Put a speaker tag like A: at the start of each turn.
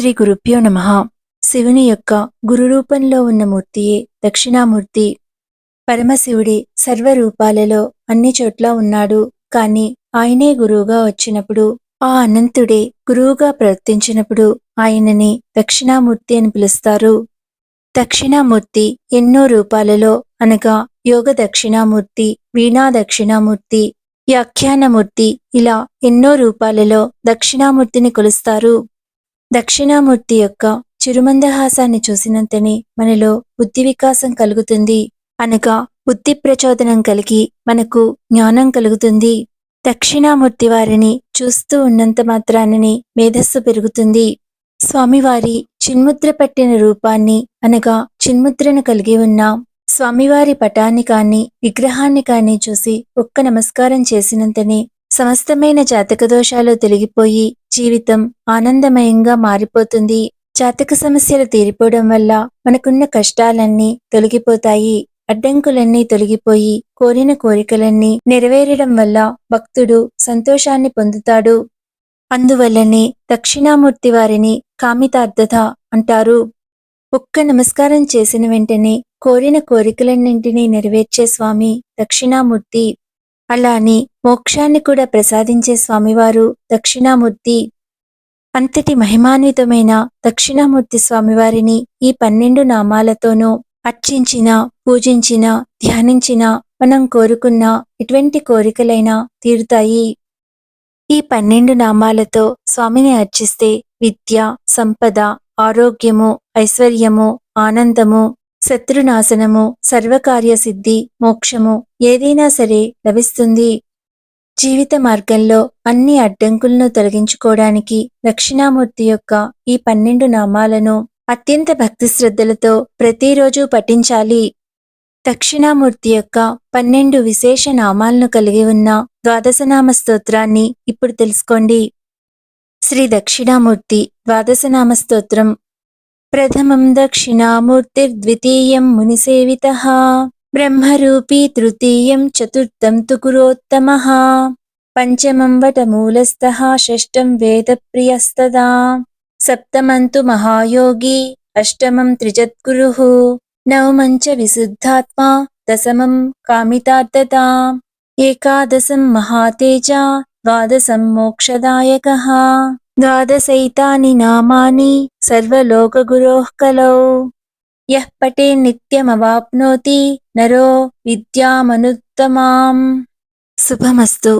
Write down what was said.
A: శ్రీ గురుభ్యో నమ. శివుని యొక్క గురు రూపంలో ఉన్న మూర్తియే దక్షిణామూర్తి. పరమశివుడి సర్వరూపాలలో అన్ని చోట్ల ఉన్నాడు. కాని ఆయనే గురువుగా వచ్చినప్పుడు ఆ అనంతుడే గురువుగా ప్రవర్తించినప్పుడు ఆయనని దక్షిణామూర్తి అని పిలుస్తారు. దక్షిణామూర్తి ఎన్నో రూపాలలో అనగా యోగ దక్షిణామూర్తి వీణా దక్షిణామూర్తి వ్యాఖ్యానమూర్తి ఇలా ఎన్నో రూపాలలో దక్షిణామూర్తిని కొలుస్తారు. దక్షిణామూర్తి యొక్క చిరుమందహాసాన్ని చూసినంతనే మనలో బుద్ధి వికాసం కలుగుతుంది. అనగా బుద్ధి ప్రచోదనం కలిగి మనకు జ్ఞానం కలుగుతుంది. దక్షిణామూర్తి వారిని చూస్తూ ఉన్నంత మాత్రాననే మేధస్సు పెరుగుతుంది. స్వామివారి చిన్ముద్ర పట్టిన రూపాన్ని అనగా చిన్ముద్రను కలిగి ఉన్న స్వామివారి పటాన్ని కాని విగ్రహాన్ని కాని చూసి ఒక్క నమస్కారం చేసినంతనే సమస్తమైన జాతక దోషాలు తొలగిపోయి జీవితం ఆనందమయంగా మారిపోతుంది. జాతక సమస్యలు తీరిపోవడం వల్ల మనకున్న కష్టాలన్నీ తొలగిపోతాయి. అడ్డంకులన్నీ తొలగిపోయి కోరిన కోరికలన్నీ నెరవేరడం వల్ల భక్తుడు సంతోషాన్ని పొందుతాడు. అందువల్లనే దక్షిణామూర్తి వారిని కామితార్థత అంటారు. ఒక్క నమస్కారం చేసిన వెంటనే కోరిన కోరికలన్నింటినీ నెరవేర్చే స్వామి దక్షిణామూర్తి. అలా అని మోక్షాన్ని కూడా ప్రసాదించే స్వామివారు దక్షిణామూర్తి. అంతటి మహిమాన్వితమైన దక్షిణామూర్తి స్వామివారిని ఈ పన్నెండు నామాలతోనూ అర్చించిన పూజించిన ధ్యానించిన మనం కోరుకున్న ఎటువంటి కోరికలైనా తీరుతాయి. ఈ పన్నెండు నామాలతో స్వామిని అర్చిస్తే విద్య సంపద ఆరోగ్యము ఐశ్వర్యము ఆనందము శత్రునాశనము సర్వకార్య సిద్ధి మోక్షము ఏదైనా సరే లభిస్తుంది. జీవిత మార్గంలో అన్ని అడ్డంకులను తొలగించుకోవడానికి దక్షిణామూర్తి యొక్క ఈ పన్నెండు నామాలను అత్యంత భక్తి శ్రద్ధలతో ప్రతిరోజు పఠించాలి. దక్షిణామూర్తి యొక్క పన్నెండు విశేష నామాలను కలిగి ఉన్న ద్వాదశనామ స్తోత్రాన్ని ఇప్పుడు తెలుసుకోండి. శ్రీ దక్షిణామూర్తి ద్వాదశనామ స్తోత్రం ప్రథమం దక్షిణామూర్తిర్ద్వితీయం మునిసేవిత బ్రహ్మరూపీ తృతీయం చతుర్థం తు గురోత్తమ పంచమం వటమూలస్థ షష్టం వేదప్రియస్తదా సప్తమం తు మహాయోగి అష్టమం త్రిజద్గురు నవమం చ విశుద్ధాత్మా దశమం కామితార్థత ఏకాదశం మహాతేజ ద్వాదశం మోక్షదాయక ద్వాదశైతాని నామాని సర్వలోకగురోః కలౌ యః పటే నిత్యమవాప్నోతి నరో విద్యామనుత్తమాం. శుభమస్తు.